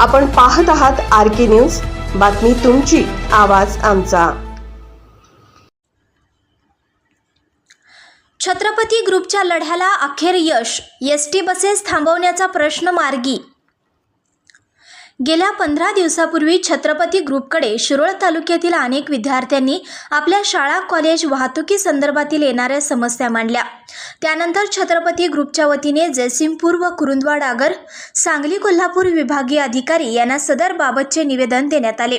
आपण पाहत आहात आर के न्यूज. बातमी तुमची आवाज आमचा. छत्रपती ग्रुपच्या लढ्याला अखेर यश. एस टी बसेस थांबवण्याचा प्रश्न मार्गी गेल्या पंधरा दिवसापूर्वी छत्रपती ग्रुपकडे शिरोळ तालुक्यातील अनेक विद्यार्थ्यांनी आपल्या शाळा कॉलेज वाहतुकी संदर्भातील येणाऱ्या समस्या मांडल्या. त्यानंतर छत्रपती ग्रुपच्या वतीने जयसिंगपूर व कुरुंदवाड आगर सांगली कोल्हापूर विभागीय अधिकारी यांना सदर बाबतचे निवेदन देण्यात आले.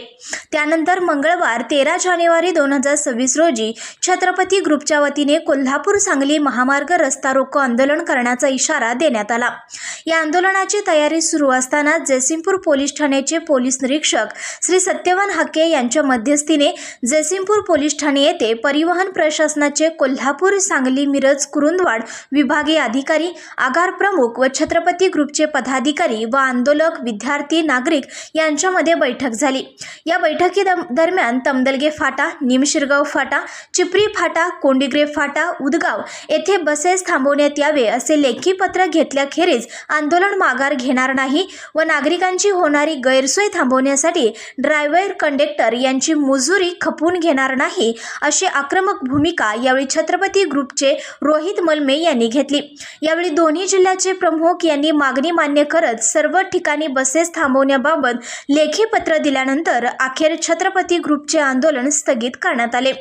त्यानंतर मंगळवार तेरा जानेवारी दोन हजार सव्वीस रोजी छत्रपती ग्रुपच्या वतीने कोल्हापूर सांगली महामार्ग रस्ता रोको आंदोलन करण्याचा इशारा देण्यात आला. या आंदोलनाची तयारी सुरू असताना जयसिंगपूर पोलीस ठाण्याचे पोलीस निरीक्षक श्री सत्यवान हाके यांच्या मध्यस्थीने जयसिंगपूर पोलीस ठाणे येथे परिवहन प्रशासनाचे कोल्हापूर सांगली मिरज कुरुंदवाड विभागीय अधिकारी आगार प्रमुख व छत्रपती ग्रुपचे पदाधिकारी व आंदोलक विद्यार्थी नागरिक यांच्यामध्ये बैठक झाली. या बैठकी दरम्यान तमदलगे फाटा निमशिरगाव फाटा चिपरी फाटा कोंडीग्रे फाटा उदगाव येथे बसेस थांबवण्यात यावे असे लेखी पत्र घेतल्याखेरीज आंदोलन माघार घेणार नाही व नागरिकांची होणार होणारी गैरसोय थांबवण्यासाठी ड्रायव्हर कंडक्टर यांची मुजुरी खपवून घेणार नाही अशी आक्रमक भूमिका यावेळी छत्रपती ग्रुपचे रोहित मलमे यांनी घेतली. यावेळी दोन्ही जिल्ह्याचे प्रमुख यांनी मागणी मान्य करत सर्व ठिकाणी बसेस थांबवण्याबाबत लेखी पत्र दिल्यानंतर अखेर छत्रपती ग्रुपचे आंदोलन स्थगित करण्यात आले.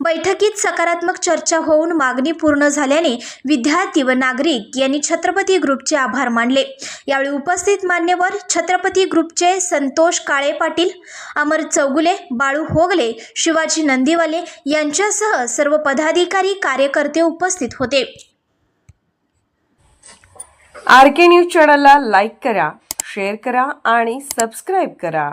बैठकीत सकारात्मक चर्चा होऊन मागणी पूर्ण झाल्याने विद्यार्थी व नागरिक यांनी छत्रपती ग्रुपचे आभार मानले. यावेळी उपस्थित मान्यवर छत्रपती ग्रुपचे संतोष काळे पाटील अमर चौगुले बाळू होगले शिवाजी नंदीवाले यांच्यासह सर्व पदाधिकारी कार्यकर्ते उपस्थित होते. आर के न्यूज चॅनलला लाईक करा शेअर करा आणि सबस्क्राईब करा.